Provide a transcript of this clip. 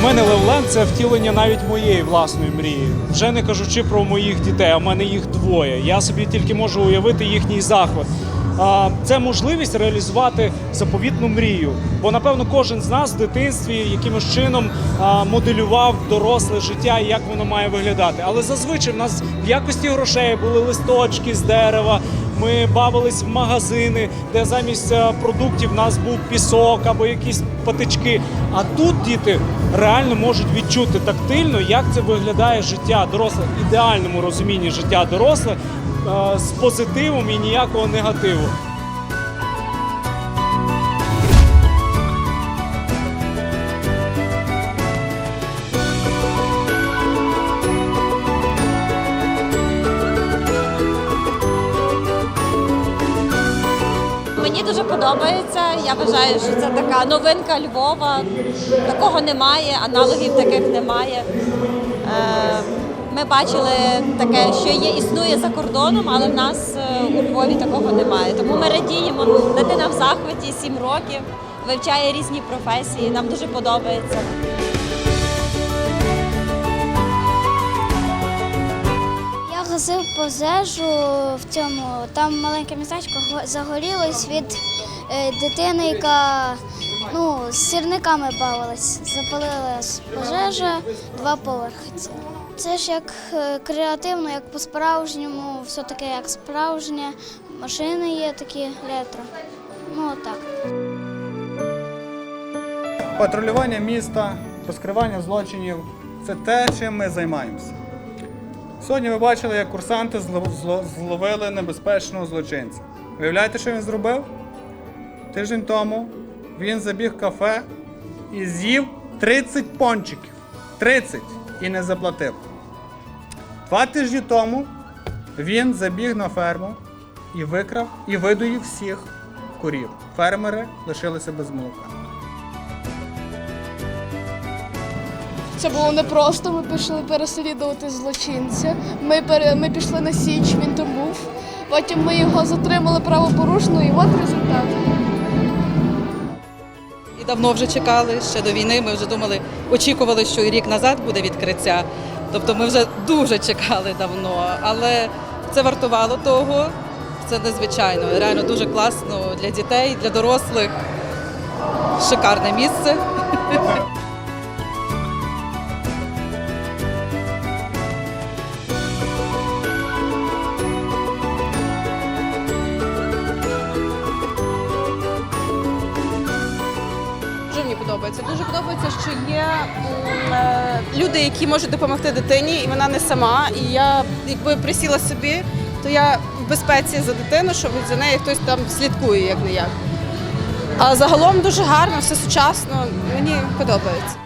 В мене Левлен це втілення навіть моєї власної мрії. Вже не кажучи про моїх дітей, а в мене їх двоє. Я собі тільки можу уявити їхній захват. Це можливість реалізувати заповітну мрію. Бо напевно кожен з нас в дитинстві якимось чином моделював доросле життя і як воно має виглядати. Але зазвичай в нас в якості грошей були листочки з дерева. Ми бавились в магазини, де замість е, продуктів в нас був пісок або якісь патички. А тут діти реально можуть відчути тактильно, як це виглядає життя доросле, ідеальному розумінні життя доросле з позитивом і ніякого негативу. Мені дуже подобається. Я вважаю, що це така новинка Львова. Такого немає, аналогів таких немає. Е, Ми бачили таке, що є, існує за кордоном, але в нас е, у Львові такого немає. Тому ми радіємо. Дитина в захваті 7 років, вивчає різні професії. Нам дуже подобається. Пожежу в цьому. Там маленьке містечко загорілось від е, дитини, яка ну, з сірниками бавилась. Запалилась пожежа, два поверхи. Це. Ж як е, креативно, як по-справжньому, все таке як справжнє. Машини є такі ретро. Ну так. Патрулювання міста, розкривання злочинів це те, чим ми займаємося. Сьогодні ви бачили, як курсанти зло- зло- зловили небезпечного злочинця. Виявляєте, що він зробив? Тиждень тому він забіг в кафе і з'їв 30 пончиків. 30 і не заплатив. Два тижні тому він забіг на ферму і викрав і видоїв всіх курів. Фермери лишилися без молока. Це було непросто. Ми пішли переслідувати злочинця. Ми, пере, ми пішли на Січ, він там був. Потім ми його затримали правопорушно, і от результат. І давно вже чекали ще до війни. Ми вже думали, очікували, що і рік назад буде відкриття. Тобто ми вже дуже чекали давно, але це вартувало того. Це незвичайно. Реально дуже класно для дітей, для дорослих. Шикарне місце. Подобається. Дуже подобається, що є е, люди, які можуть допомогти дитині, і вона не сама. І я, якби присіла собі, то я в безпеці за дитину, що за нею хтось там слідкує, як не як. А загалом дуже гарно, все сучасно. Мені подобається.